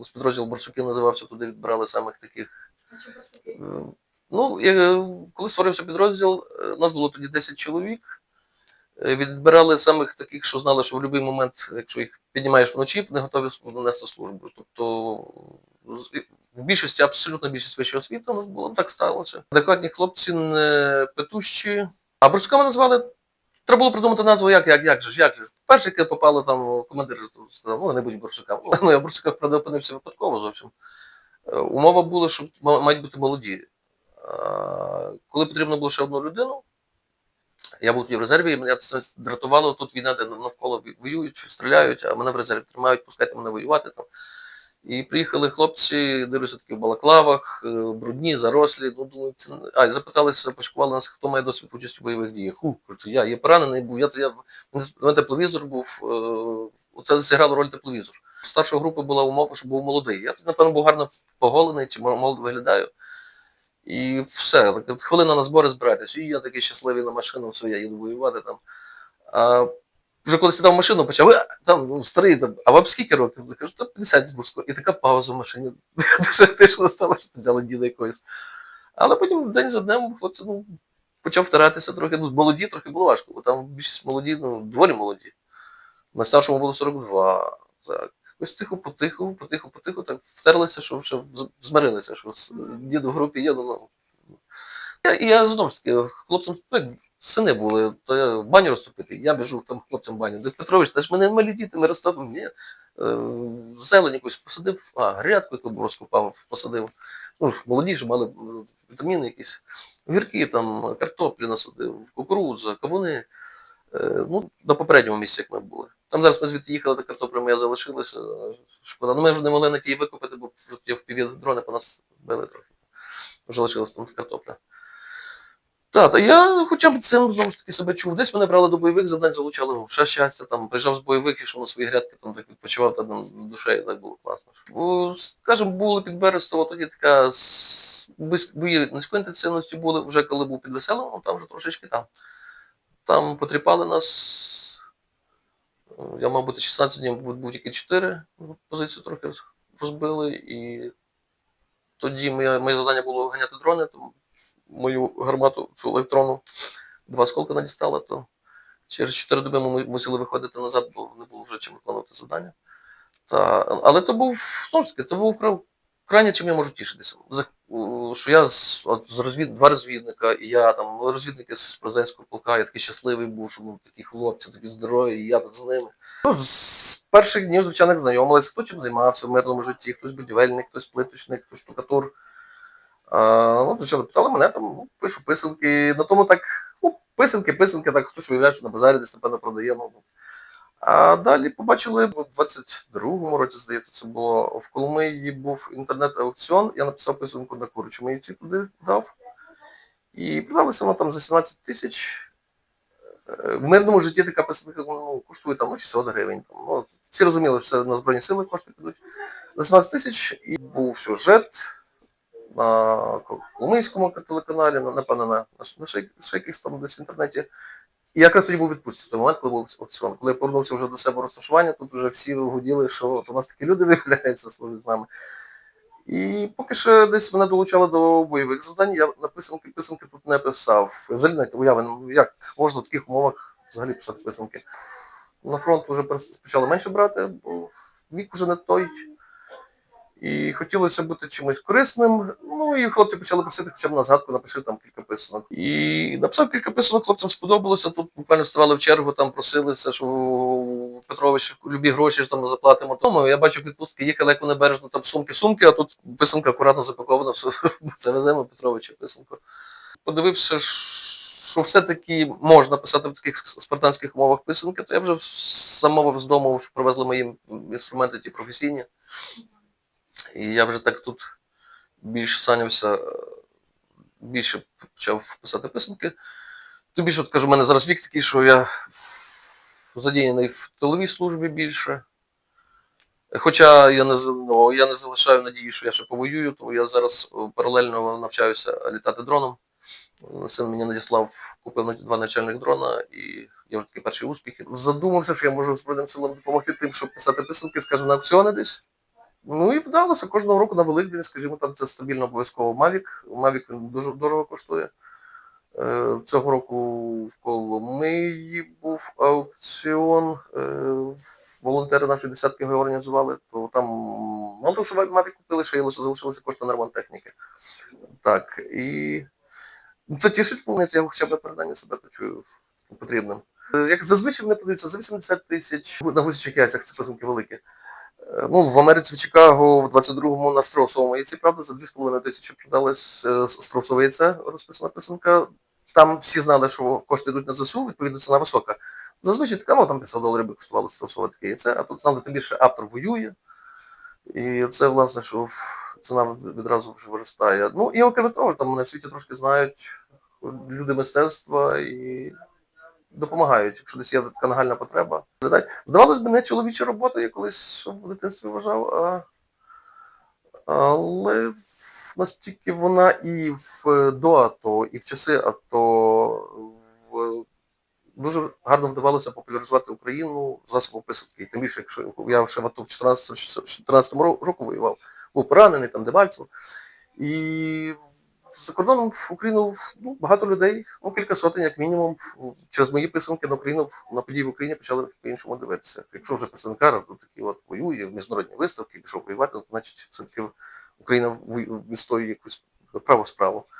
з підрозділ Борсуки називався, туди відбирали самих таких. е, Ну, я, е, коли створився підрозділ, е, нас було тоді 10 чоловік. Відбирали самих таких, що знали, що в будь-який момент, якщо їх піднімаєш вночі, вони готові нести службу. Тобто в більшості, абсолютно більшість вищого освіти у нас було так сталося. Адекватні хлопці не петущі. А борцьками назвали. Треба було придумати назву, як, як, як же ж, як же. ж. Перше, яке попало там, командир сказав, ну не будь борсуками. Ну, я в борсуках, правда, опинився випадково зовсім. Е, Умова була, що мають бути молоді. Коли потрібно було ще одну людину, я був тоді в резерві, і мене це дратувало, тут війна, де навколо воюють, стріляють, а мене в резерві тримають, пускайте мене воювати там. І приїхали хлопці, дивлюся такі в балаклавах, е, брудні, зарослі. Ну, думаю, це... А, запиталися, пошкували нас, хто має досвід участі в бойових діях. Ху, я є поранений був, я, я, мене тепловізор був, е, оце зіграло роль тепловізор. Старшої групи була умова, що був молодий. Я, напевно, був гарно поголений, чи молодо виглядаю. І все, хвилина на збори збиратись. І я такий щасливий на машину, все, я їду воювати там. А вже коли сідав в машину, почав, «Е, там ну, старий, там, а вам скільки років? Я кажу, та 50 бурсько. І така пауза в машині. Дуже тишло стало, що взяли діда якогось. Але потім день за днем хлопці ну, почав втиратися трохи. Ну, молоді трохи було важко, бо там більшість молоді, ну, доволі молоді. На старшому було 42. Так. Ось тихо, потиху, потиху, потиху, так втерлися, що вже змирилися, що дід в групі є, ну. І я знову ж таки, хлопцям, ну, сини були, то я баню розтопити, я біжу там хлопцям баню. Де Петрович, та ж мене малі діти, ми розтопимо. Ні. Е, Зелень якусь посадив, а, грядку яку розкопав, посадив. Ну, ж, молоді ж мали вітаміни якісь. Гірки там, картоплі насадив, кукурудза, кавуни. Е, ну, на попередньому місці, як ми були. Там зараз ми звідти їхали, та картопля моя залишилася. Шкода. Ну ми вже не могли на тій викопати, бо вже в піві дрони по нас били трохи. Вже лишилась там картопля. Так, та я хоча б цим знову ж таки себе чув. Десь мене брали до бойових завдань, залучали ще щастя, там приїжджав з бойових, ішов на свої грядки, там так відпочивав, там душею так було класно. Бо, були під Берестово, тоді така бої низької інтенсивності були, вже коли був під веселим, ну там вже трошечки там. Там потріпали нас. е, Я мав бути 16 днів, був тільки 4 позицію трохи розбили. І тоді моє, моє завдання було ганяти дрони, там мою гармату, цю електрону, два сколки надістала, то через 4 доби ми мусили виходити назад, бо не було вже чим виконувати завдання. Та, але то був, знову ж таки, це був кра- крайне, чим я можу тішитися. Що я з, от, з розвід, два розвідника, і я там, ну, розвідники з президентського полка, я такий щасливий був, що ну, такі хлопці, такі здорові, і я тут з ними. Ну, з перших днів, звичайно, знайомилися, хто чим займався в мирному житті, хтось будівельник, хтось плиточник, хтось штукатур. Ну, звичайно, питали мене, там, ну, пишу писанки, на тому так, ну, писанки, писанки, так хтось виявляє, що на базарі десь, напевно, продає. Ну, а далі побачили в 22-му році, здається, це було в Коломиї був інтернет-аукціон. Я написав писанку на курочому яйці туди дав. І продалися вона там за 17 тисяч. Е, В мирному житті така писанка ну, коштує там ну, 600 гривень. Там, ну, всі розуміли, що це на Збройні сили кошти підуть. За 17 тисяч і був сюжет на Коломийському телеканалі, напевно, на, на, ще, якихось там десь в інтернеті. І якраз тоді був відпустці той момент, коли був аукціон. Коли я повернувся вже до себе розташування, тут вже всі гуділи, що от у нас такі люди виявляються, служать з нами. І поки що десь мене долучали до бойових завдань, я на писанки, писанки тут не писав. Взагалі навіть уяви, ну, як можна в таких умовах взагалі писати писанки. На фронт вже почали менше брати, бо вік вже не той. І хотілося бути чимось корисним. Ну і хлопці почали просити, хоча б на згадку напиши там кілька писанок. І написав кілька писанок, хлопцям сподобалося. Тут буквально ставали в чергу, там просилися, що Петрович, любі гроші ж там заплатимо. Тому я бачу відпустки, їхали, як вони бережно там сумки-сумки, а тут писанка акуратно запакована, все, це веземо Петровича писанку. Подивився, що все-таки можна писати в таких спартанських умовах писанки, то я вже замовив з дому, що привезли мої інструменти ті професійні. І я вже так тут більш санявся, е, більше почав писати писанки. Тим більше, от кажу, у мене зараз вік такий, що я задіяний в тиловій службі більше. Хоча я не, ну, я не залишаю надії, що я ще повоюю, то я зараз е, паралельно навчаюся літати дроном. Син мені надіслав, купив два навчальних дрона і є вже такі перші успіхи. Задумався, що я можу Збройним силам допомогти тим, щоб писати писанки, скажімо, на аукціони десь. Ну і вдалося кожного року на Великдень, скажімо, там це стабільно обов'язково Mavic. Mavic він дуже дорого коштує. Е, Цього року в Коломиї був аукціон. е, Волонтери наші десятки його організували, то там мало того, що Mavic купили, ще й залишилися кошти на ремонт техніки. Так, і це тішить мене, я хоча б передання себе почую потрібним. Як зазвичай вони подаються за 80 тисяч на гусячих яйцях, це писанки великі. Е, Ну, в Америці в Чикаго в 22-му на страусовому яйці, правда, за 2,5 тисячі продалось е, страусове яйце, розписана писанка. Там всі знали, що кошти йдуть на ЗСУ, відповідно ціна висока. Зазвичай така, ну там 500 доларів би коштувало страусове таке яйце, а тут знали, тим більше автор воює. І це, власне, що ціна відразу вже виростає. Ну і окрім того, там мене в світі трошки знають люди мистецтва і допомагають, якщо десь є така нагальна потреба. Здавалось би, не чоловіча робота, я колись в дитинстві вважав, а... але настільки вона і в до АТО, і в часи АТО в... дуже гарно вдавалося популяризувати Україну засобом писанки. І тим більше, якщо я ще в АТО в 14 року воював, був поранений, там Дебальцево. І за кордоном в Україну ну, багато людей, ну кілька сотень, як мінімум, через мої писанки на Україну на події в Україні почали по-іншому дивитися. Якщо вже писанкар такий от воює в міжнародні виставки, пішов воювати, то значить все-таки Україна відстоює якусь праву справу.